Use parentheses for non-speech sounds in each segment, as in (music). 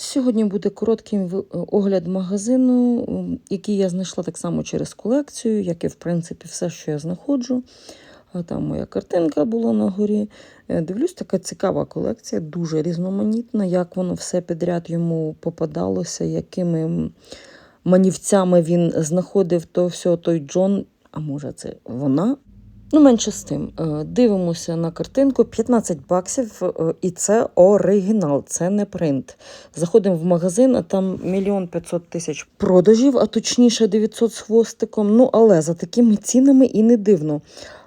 Сьогодні буде короткий огляд магазину, який я знайшла так само через колекцію, як і в принципі все, що я знаходжу. А Там моя картинка була на горі. Е, Дивлюсь, така цікава колекція, дуже різноманітна, як воно все підряд йому попадалося, якими манівцями він знаходив то все, той Джон, а може це вона. Ну, менше з тим. Е, Дивимося на картинку 15 баксів, е, і це оригінал, це не принт. Заходимо в магазин, а там мільйон 500 тисяч продажів, а точніше 900 з хвостиком. Ну, але за такими цінами і не дивно.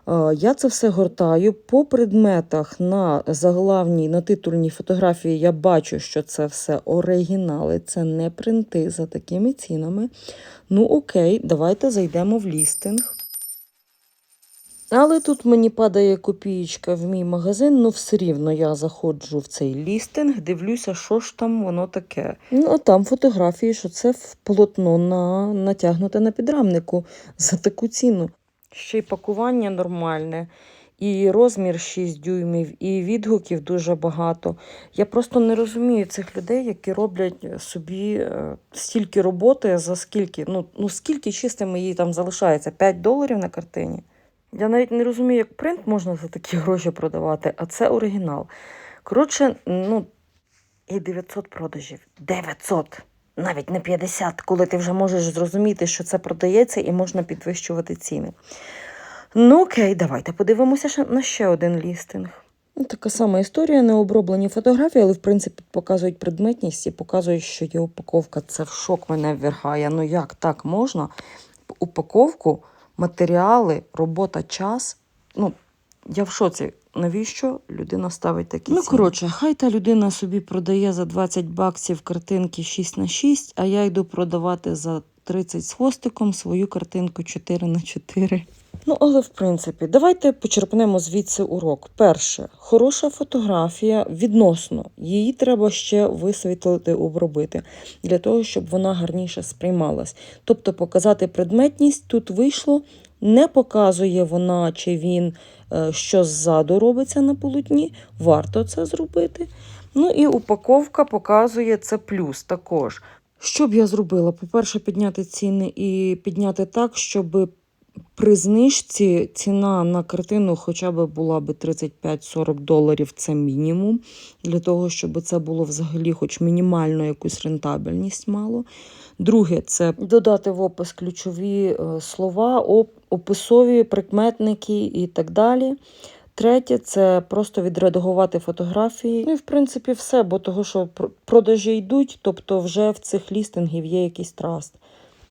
Е, Я це все гортаю по предметах на заглавній, на титульній фотографії. Я бачу, що це все оригінали, це не принти за такими цінами. Ну окей, давайте зайдемо в лістинг. Але тут мені падає копієчка в мій магазин, ну все рівно я заходжу в цей лістинг, дивлюся, що ж там воно таке. Ну, а там фотографії, що це в полотно на натягнуте на підрамнику (laughs) за таку ціну. Ще й пакування нормальне, і розмір 6 дюймів, і відгуків дуже багато. Я просто не розумію цих людей, які роблять собі е, стільки роботи за скільки. Ну, ну скільки чистими їй там залишається? 5 доларів на картині. Я навіть не розумію, як принт можна за такі гроші продавати, а це оригінал. Коротше, ну, і 900 продажів. 900! Навіть не 50, коли ти вже можеш зрозуміти, що це продається і можна підвищувати ціни. Ну окей, давайте подивимося на ще один лістинг. Така сама історія, необроблені фотографії, але в принципі показують предметність і показують, що є упаковка. Це в шок мене ввергає. Ну як так можна? Упаковку, матеріали, робота, час. Ну, я в шоці. Навіщо людина ставить такі Ну, коротше, хай та людина собі продає за 20 баксів картинки 6 на 6, а я йду продавати за 30 з хвостиком свою картинку 4 на 4. Ну, але в принципі, давайте почерпнемо звідси урок. Перше, хороша фотографія відносно. Її треба ще висвітлити, обробити для того, щоб вона гарніше сприймалась. Тобто показати предметність тут вийшло, не показує вона чи він, е, що ззаду робиться на полотні. Варто це зробити. Ну і упаковка показує це плюс також. Що б я зробила? По-перше, підняти ціни і підняти так, щоб при знижці ціна на картину хоча б була б 35-40 доларів, це мінімум, для того, щоб це було взагалі хоч мінімально якусь рентабельність мало. Друге, це додати в опис ключові е, слова, описові прикметники і так далі. Третє це просто відредагувати фотографії. Ну і в принципі все, бо того, що продажі йдуть, тобто вже в цих лістингів є якийсь траст.